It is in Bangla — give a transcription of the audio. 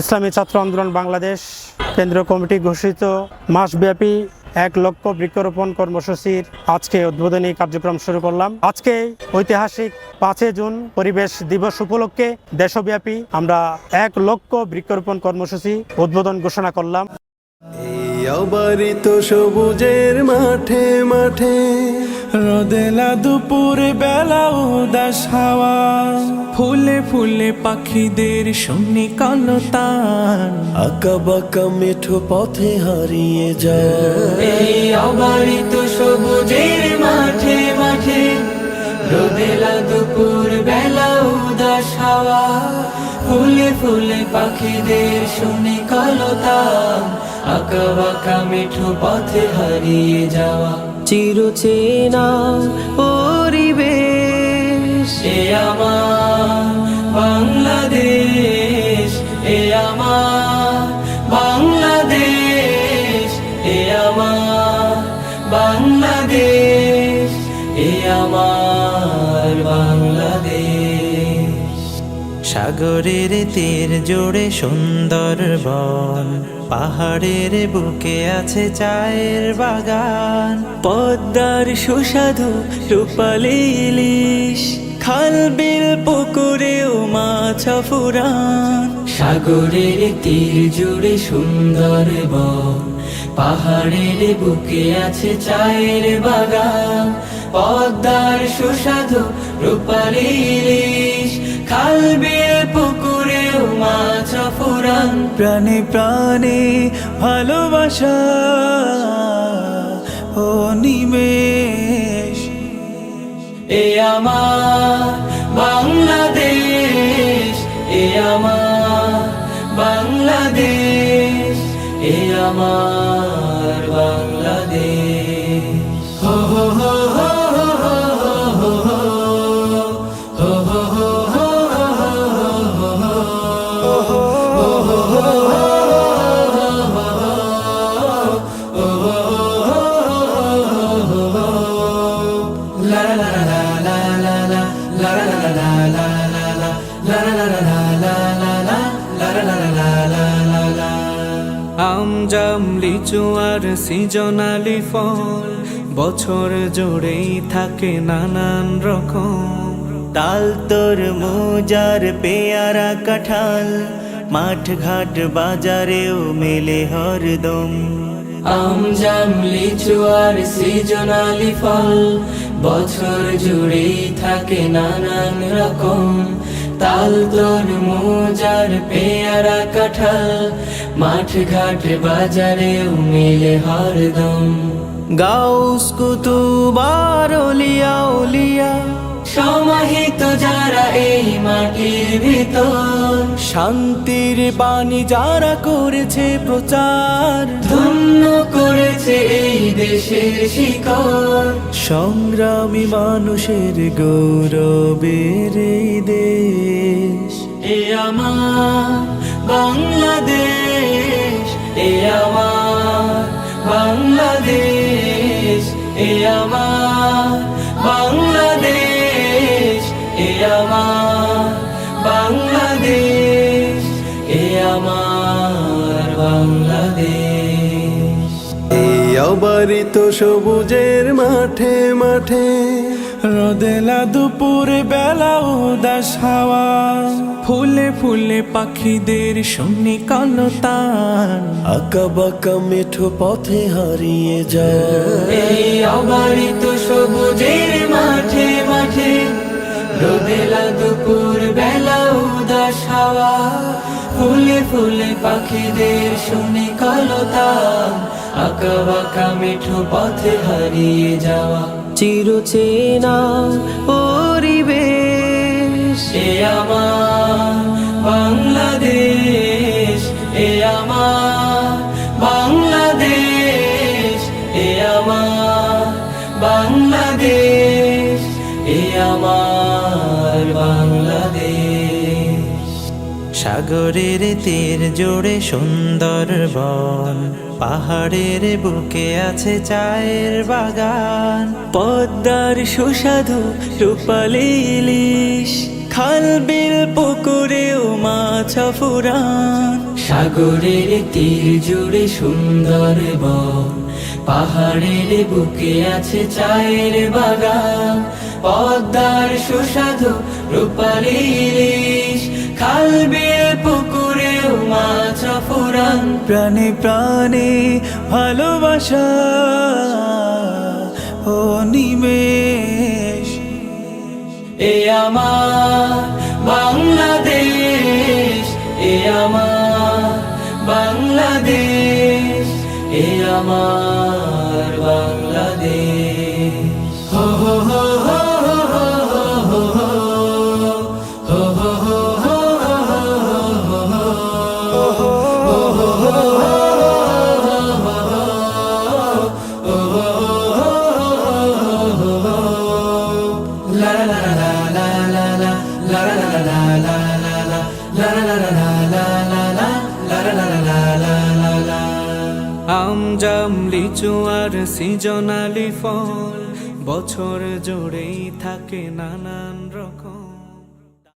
ইসলামী ছাত্র আন্দোলন বাংলাদেশ কেন্দ্রীয় কমিটি ঘোষিত মাসব্যাপী এক লক্ষ বৃক্ষরোপণ কর্মসূচির আজকে উদ্বোধনী কার্যক্রম শুরু করলাম। আজকে ঐতিহাসিক পাঁচই জুন পরিবেশ দিবস উপলক্ষে দেশব্যাপী আমরা এক লক্ষ বৃক্ষরোপণ কর্মসূচি উদ্বোধন ঘোষণা করলাম। সবুজের মাঠে মাঠে রোদেলা দুপুর বেলা উদাস হাওয়া। ফুলে ফুলে পাখিদের শুনি কলতান আঁকা বাঁকা মেঠো পথে হারিয়ে যায়। এই অবারিত সবুজের মাঠে মাঠে রোদেলা দুপুর বেলা উদাস হাওয়া। ফুলে ফুলে পাখিদের শুনে কলতা আঁকা বাঁকা মিঠু পথে হারিয়ে যাওয়া। চিরচেনা পরিবেশ এ আমার বাংলাদেশ, এ আমার বাংলাদেশ, এ আমার বাংলাদেশ, এ আমার বাংলাদেশ। সাগরের তীর জোড়ে সুন্দর বন পাহাড়ের বুকে আছে চায়ের বাগান, পদ্মার সুস্বাদু রূপালি ইলিশ। খাল বিল পুকুরেও মাছ ফুরান। সাগরের তীর জুড়ে সুন্দর বন পাহাড়ের বুকে আছে চায়ের বাগান পদ্মার সুস্বাদু রূপালি খাল বিল পুকুরেও মাছ ফুরান। প্রাণে প্রাণে ভালোবাসা ও নিমেষ এ আমার বাংলাদেশ এ আমার বাংলাদেশ এ আমার আমজাম লিচু আর সিজনালি ফল, বছর জুড়েই থাকে নানান রকম। তাল তোর মোজার পেয়ারা কাঁঠাল মাঠ ঘাট বাজারেও মেলে হরদম। আম জাম লিচু আর সিজনালি ফল, বছর জুড়েই থাকে নানান রকম। তাল তোর মোজার পেয়ারা কাঁঠাল মাঠ ঘাট বাজারে মেলে হরদম। গাউস কুতুবার ওলিয়া উলিয়া সমাহিত যারা এই মাটির ভিতর। শান্তির বাণী যারা করেছে প্রচার। ধন্য করেছে এই দেশের শিকড়। সংগ্রামী মানুষের গৌরবের এই দেশ। এ আমার বাংলাদেশ এ আমার বাংলাদেশ এ আমার বাংলাদেশ এ আমার এই তো সবুজের মাঠে মাঠে। রোদেলা দুপুর বেলা উদাস হাওয়া। ফুলে ফুলে পাখিদের শুনি কলতান। আঁকা বাঁকা মেঠো পথে হারিয়ে যায়। এই অবারিত সবুজের মাঠে মাঠে। রোদেলা দুপুর বেলা উদাস হাওয়া। ফুলে ফুলে পাখিদের শুনে কলতা আঁকা বাঁকা মিঠু পথে হারিয়ে যাওয়া। চিরচেনা পরিবেশ আমার সাগরের তীর জোড়ে সুন্দর বন পাহাড়ের বুকে আছে চায়ের বাগান। পদ্মার সুস্বাদু রূপালি ইলিশ, খাল, বিল পুকুরেও মাছ ফুরান সাগরের তীর জুড়ে সুন্দর বন পাহাড়ের বুকে আছে চায়ের বাগান। পদ্মার সুস্বাদু রূপালী ইলিশ, খাল, বিল মাছ ফুরান। প্রাণে প্রাণে ভালোবাসা ও নিমেষ। এ আমার বাংলাদেশ এ আমার বাংলাদেশ এ আমার আম জাম লিচু আর সিজনালি ফল বছর জুড়েই থাকে নানান রকম।